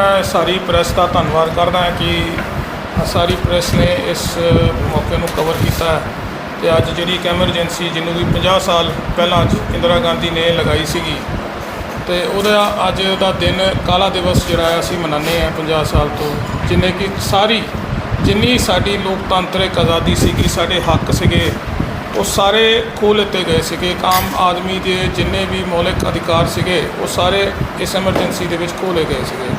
ਮੈਂ ਸਾਰੀ ਪ੍ਰੈਸ ਦਾ ਧੰਨਵਾਦ ਕਰਦਾ ਹਾਂ ਕਿ ਸਾਰੀ ਪ੍ਰੈਸ ਨੇ ਇਸ ਮੌਕੇ ਨੂੰ ਕਵਰ ਕੀਤਾ ਹੈ। ਤੇ ਅੱਜ ਜਿਹੜੀ ਇੱਕ ਐਮਰਜੈਂਸੀ ਜਿਹਨੂੰ ਵੀ 50 ਸਾਲ ਪਹਿਲਾਂ ਇੰਦਰਾ ਗਾਂਧੀ ਨੇ ਲਗਾਈ ਸੀਗੀ, ਤੇ ਉਹਦਾ ਅੱਜ ਦਾ ਦਿਨ ਕਾਲਾ ਦਿਵਸ ਜਿਹੜਾ ਅਸੀਂ ਮਨਾਉਂਦੇ ਹਾਂ 50 ਸਾਲ ਤੋਂ। ਜਿੰਨੇ ਕਿ ਸਾਰੀ, ਜਿੰਨੀ ਸਾਡੀ ਲੋਕਤੰਤਰਿਕ ਆਜ਼ਾਦੀ ਸੀਗੀ ਸਾਡੇ ਹੱਕ ਸੀਗੇ, ਉਹ ਸਾਰੇ ਖੋਹ ਲਿੱਤੇ ਗਏ ਸੀਗੇ। ਇੱਕ ਆਮ ਆਦਮੀ ਦੇ ਜਿੰਨੇ ਵੀ ਮੌਲਿਕ ਅਧਿਕਾਰ ਸੀਗੇ, ਉਹ ਸਾਰੇ ਇਸ ਐਮਰਜੈਂਸੀ ਦੇ ਵਿੱਚ ਖੋਹ ਗਏ ਸੀਗੇ।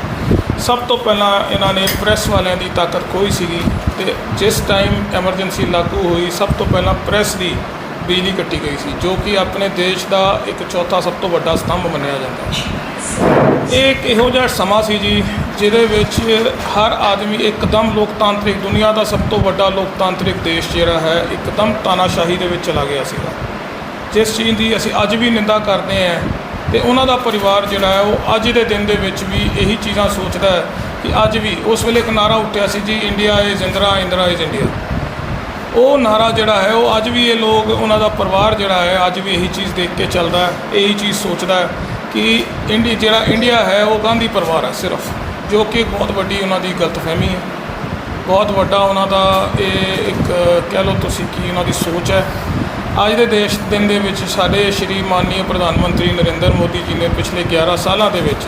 ਸਭ ਤੋਂ ਪਹਿਲਾਂ ਇਹਨਾਂ ਨੇ ਪ੍ਰੈਸ ਵਾਲਿਆਂ ਦੀ ਤਾਕਤ ਖੋਈ ਸੀਗੀ ਤੇ ਜਿਸ ਟਾਈਮ ਐਮਰਜੈਂਸੀ ਲਾਗੂ ਹੋਈ, ਸਭ ਤੋਂ ਪਹਿਲਾਂ ਪ੍ਰੈਸ ਦੀ ਬਿਜਲੀ ਕੱਟੀ ਗਈ ਸੀ, ਜੋ ਕਿ ਆਪਣੇ ਦੇਸ਼ ਦਾ ਇੱਕ ਚੌਥਾ ਸਭ ਤੋਂ ਵੱਡਾ ਸਤੰਭ ਮੰਨਿਆ ਜਾਂਦਾ ਹੈ ਇਹ ਇੱਕ ਇਹੋ ਜਿਹਾ ਸਮਾਂ ਸੀ ਜੀ, ਜਿਹਦੇ ਵਿੱਚ ਹਰ ਆਦਮੀ ਇੱਕਦਮ ਲੋਕਤਾਂਤਰਿਕ ਦੁਨੀਆ ਦਾ ਸਭ ਤੋਂ ਵੱਡਾ ਲੋਕਤਾਂਤਰਿਕ ਦੇਸ਼ ਜਿਹੜਾ ਹੈ, ਇੱਕਦਮ ਤਾਨਾਸ਼ਾਹੀ ਦੇ ਵਿੱਚ ਚਲਾ ਗਿਆ ਸੀਗਾ। ਜਿਸ ਚੀਜ਼ ਦੀ ਅਸੀਂ ਅੱਜ ਵੀ ਨਿੰਦਾ ਕਰਦੇ ਹਾਂ ਤੇ ਉਹਨਾਂ ਦਾ ਪਰਿਵਾਰ ਜਿਹੜਾ ਹੈ ਉਹ ਅੱਜ ਦੇ ਦਿਨ ਦੇ ਵਿੱਚ ਵੀ ਇਹੀ ਚੀਜ਼ਾਂ ਸੋਚਦਾ ਹੈ ਕਿ ਅੱਜ ਵੀ ਉਸ ਵੇਲੇ ਇੱਕ ਨਾਰਾ ਉੱਠਿਆ ਸੀ ਜੀ, India is Indira Indira is India. ਉਹ ਨਾਰਾ ਜਿਹੜਾ ਹੈ ਉਹ ਅੱਜ ਵੀ ਇਹ ਲੋਕ, ਉਹਨਾਂ ਦਾ ਪਰਿਵਾਰ ਜਿਹੜਾ ਹੈ ਅੱਜ ਵੀ ਇਹੀ ਚੀਜ਼ ਦੇਖ ਕੇ ਚੱਲਦਾ ਹੈ, ਇਹੀ ਚੀਜ਼ ਸੋਚਦਾ ਹੈ ਕਿ ਇੰਡੀ, ਜਿਹੜਾ ਇੰਡੀਆ ਹੈ ਉਹ ਗਾਂਧੀ ਪਰਿਵਾਰ ਹੈ ਸਿਰਫ, ਜੋ ਕਿ ਬਹੁਤ ਵੱਡੀ ਉਹਨਾਂ ਦੀ ਗਲਤਫਹਿਮੀ ਹੈ। ਬਹੁਤ ਵੱਡਾ ਉਹਨਾਂ ਦਾ ਇਹ ਇੱਕ, ਕਹਿ ਲਓ ਤੁਸੀਂ ਕੀ ਉਹਨਾਂ ਦੀ ਸੋਚ ਹੈ। ਅੱਜ ਦੇ ਦੇਸ਼ ਦਿਨ ਦੇ ਵਿੱਚ ਸਾਡੇ ਸ਼੍ਰੀ ਮਾਨਨੀय ਪ੍ਰਧਾਨ ਮੰਤਰੀ ਨਰਿੰਦਰ ਮੋਦੀ ਜੀ ਨੇ ਪਿਛਲੇ 11 ਸਾਲਾਂ ਦੇ ਵਿੱਚ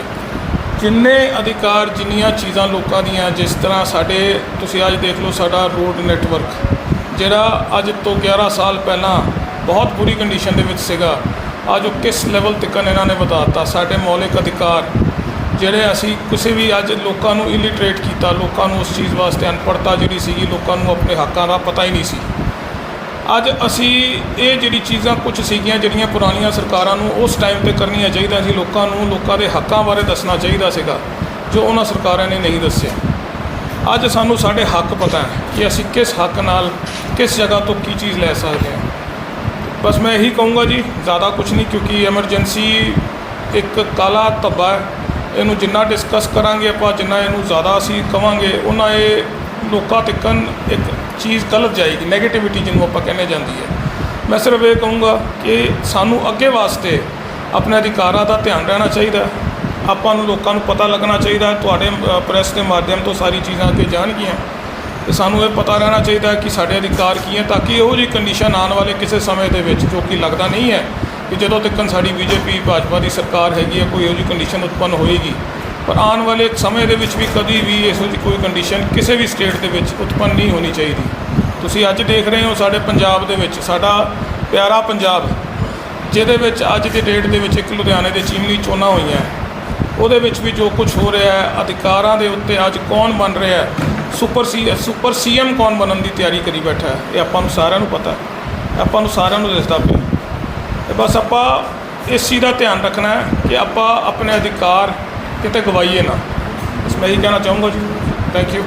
ਜਿੰਨੇ ਅਧਿਕਾਰ, ਜਿੰਨੀਆਂ ਚੀਜ਼ਾਂ ਲੋਕਾਂ ਦੀਆਂ, ਜਿਸ ਤਰ੍ਹਾਂ ਸਾਡੇ, ਤੁਸੀਂ ਅੱਜ ਦੇਖ ਲਓ ਸਾਡਾ ਰੋਡ ਨੈਟਵਰਕ, ਜਿਹੜਾ ਅੱਜ ਤੋਂ 11 ਸਾਲ ਪਹਿਲਾਂ ਬਹੁਤ ਬੁਰੀ ਕੰਡੀਸ਼ਨ ਦੇ ਵਿੱਚ ਸੀਗਾ, ਅੱਜ ਉਹ ਕਿਸ ਲੈਵਲ ਤੱਕ ਇਹਨਾਂ ਨੇ ਵਧਾਤਾ? ਸਾਡੇ ਮੌਲਿਕ ਅਧਿਕਾਰ, ਜਿਹੜੇ ਅਸੀਂ ਕਿਸੇ ਵੀ ਅੱਜ ਲੋਕਾਂ ਨੂੰ ਇਲਿਟਰੇਟ ਕੀਤਾ, ਲੋਕਾਂ ਨੂੰ ਉਸ ਚੀਜ਼ ਵਾਸਤੇ ਅਨਪੜ੍ਹਤਾ ਜਿਹੜੀ ਸੀਗੀ, ਲੋਕਾਂ ਨੂੰ ਆਪਣੇ ਹੱਕਾਂ ਦਾ ਪਤਾ ਹੀ ਨਹੀਂ ਸੀ। ਅੱਜ ਅਸੀਂ ਇਹ ਜਿਹੜੀ ਚੀਜ਼ਾਂ ਕੁਝ ਸੀਗੀਆਂ ਜਿਹੜੀਆਂ ਪੁਰਾਣੀਆਂ ਸਰਕਾਰਾਂ ਨੂੰ ਉਸ ਟਾਈਮ ਤੇ ਕਰਨੀਆਂ ਚਾਹੀਦਾ ਸੀ, ਲੋਕਾਂ ਨੂੰ ਲੋਕਾਂ ਦੇ ਹੱਕਾਂ ਬਾਰੇ ਦੱਸਣਾ ਚਾਹੀਦਾ ਸੀਗਾ, ਜੋ ਉਹਨਾਂ ਸਰਕਾਰਾਂ ਨੇ ਨਹੀਂ ਦੱਸਿਆ। ਅੱਜ ਸਾਨੂੰ ਸਾਡੇ ਹੱਕ ਪਤਾ ਹੈ ਕਿ ਅਸੀਂ ਕਿਸ ਹੱਕ ਨਾਲ ਕਿਸ ਜਗ੍ਹਾ ਤੋਂ ਕੀ ਚੀਜ਼ ਲੈ ਸਕਦੇ ਹਾਂ। ਬਸ ਮੈਂ ਇਹੀ ਕਹੂੰਗਾ ਜੀ, ਜ਼ਿਆਦਾ ਕੁਝ ਨਹੀਂ, ਕਿਉਂਕਿ ਐਮਰਜੈਂਸੀ ਇੱਕ ਕਾਲਾ ਧੱਬਾ ਹੈ। ਇਹਨੂੰ ਜਿੰਨਾ ਡਿਸਕਸ ਕਰਾਂਗੇ ਆਪਾਂ, ਜਿੰਨਾ ਇਹਨੂੰ ਜ਼ਿਆਦਾ ਅਸੀਂ ਕਵਾਂਗੇ, ਉਹਨਾਂ ਇਹ ਲੋਕਾਂ ਤੱਕਨ ਇੱਕ ਚੀਜ਼ ਗਲਤ ਜਾਏਗੀ 네ਗੇਟਿਵਿਟੀ ਜਿਹਨੂੰ ਆਪਾਂ ਕਹਿੰਦੇ ਜਾਂਦੀ ਹੈ। ਮੈਂ ਸਿਰਫ ਇਹ ਕਹੂੰਗਾ ਕਿ ਸਾਨੂੰ ਅੱਗੇ ਵਾਸਤੇ ਆਪਣੇ ਅਧਿਕਾਰਾਂ ਦਾ ਧਿਆਨ ਰਹਿਣਾ ਚਾਹੀਦਾ ਆਪਾਂ ਨੂੰ ਲੋਕਾਂ ਨੂੰ ਪਤਾ ਲੱਗਣਾ ਚਾਹੀਦਾ ਤੁਹਾਡੇ ਪ੍ਰੈਸ ਦੇ ਮਾਧਿਅਮ ਤੋਂ ਸਾਰੀ ਚੀਜ਼ਾਂ ਅੱਗੇ ਜਾਣਗੀਆਂ। ਤੇ ਸਾਨੂੰ ਇਹ ਪਤਾ ਰਹਿਣਾ ਚਾਹੀਦਾ ਕਿ ਸਾਡੇ ਅਧਿਕਾਰ ਕੀ ਹੈ, ਤਾਂ ਕਿ ਇਹੋ ਜਿਹੀ ਕੰਡੀਸ਼ਨ ਆਉਣ ਵਾਲੇ ਕਿਸੇ ਸਮੇਂ ਦੇ ਵਿੱਚ ਜੋ ਕਿ ਲੱਗਦਾ ਨਹੀਂ ਹੈ ਕਿ ਜਦੋਂ ਤੱਕ ਸਾਡੀ ਬੀਜੇਪੀ, ਭਾਜਪਾ ਦੀ ਸਰਕਾਰ ਹੈਗੀ ਹੈ, ਕੋਈ ਇਹੋ ਜਿਹੀ ਕੰਡੀਸ਼ਨ ਉਤਪੰਨ ਹੋਏਗੀ। ਪਰ ਆਉਣ ਵਾਲੇ ਸਮੇਂ ਦੇ ਵਿੱਚ ਵੀ ਕਦੀ ਵੀ ਇਹੋ ਜਿਹੀ ਕੋਈ ਕੰਡੀਸ਼ਨ ਕਿਸੇ ਵੀ ਸਟੇਟ ਦੇ ਵਿੱਚ ਉਤਪੰਨ ਨਹੀਂ ਹੋਣੀ ਚਾਹੀਦੀ। ਤੁਸੀਂ ਅੱਜ ਦੇਖ ਰਹੇ ਹੋ ਸਾਡੇ ਪੰਜਾਬ ਦੇ ਵਿੱਚ, ਸਾਡਾ ਪਿਆਰਾ ਪੰਜਾਬ, ਜਿਹਦੇ ਵਿੱਚ ਅੱਜ ਦੀ ਡੇਟ ਦੇ ਵਿੱਚ ਇੱਕ ਲੁਧਿਆਣੇ ਦੇ ਚੀਮਲੀ ਚੋਣਾਂ ਹੋਈਆਂ। ਉਹਦੇ ਵਿੱਚ ਵੀ ਜੋ ਕੁਝ ਹੋ ਰਿਹਾ ਹੈ, ਅਧਿਕਾਰਾਂ ਦੇ ਉੱਤੇ ਅੱਜ ਕੌਣ ਬਣ ਰਿਹਾ ਹੈ ਸੁਪਰ ਸੀ ਸੁਪਰ ਸੀਐਮ ਕੌਣ ਬਣਨ ਦੀ ਤਿਆਰੀ ਕਰੀ ਬੈਠਾ ਹੈ, ਇਹ ਆਪਾਂ ਨੂੰ ਸਾਰਿਆਂ ਨੂੰ ਪਤਾ ਹੈ। ਆਪਾਂ ਨੂੰ ਸਾਰਿਆਂ ਨੂੰ ਦਿਸਦਾ ਪਿਆ ਤੇ ਬਸ ਆਪਾਂ ਇਸ ਚੀਜ਼ ਦਾ ਧਿਆਨ ਰੱਖਣਾ ਹੈ ਕਿ ਆਪਾਂ ਆਪਣੇ ਅਧਿਕਾਰ ਕਿਤੇ ਗਵਾਈਏ ਨਾ। ਬਸ ਮੈਂ ਇਹੀ ਕਹਿਣਾ ਚਾਹੂੰਗਾ ਜੀ। Thank you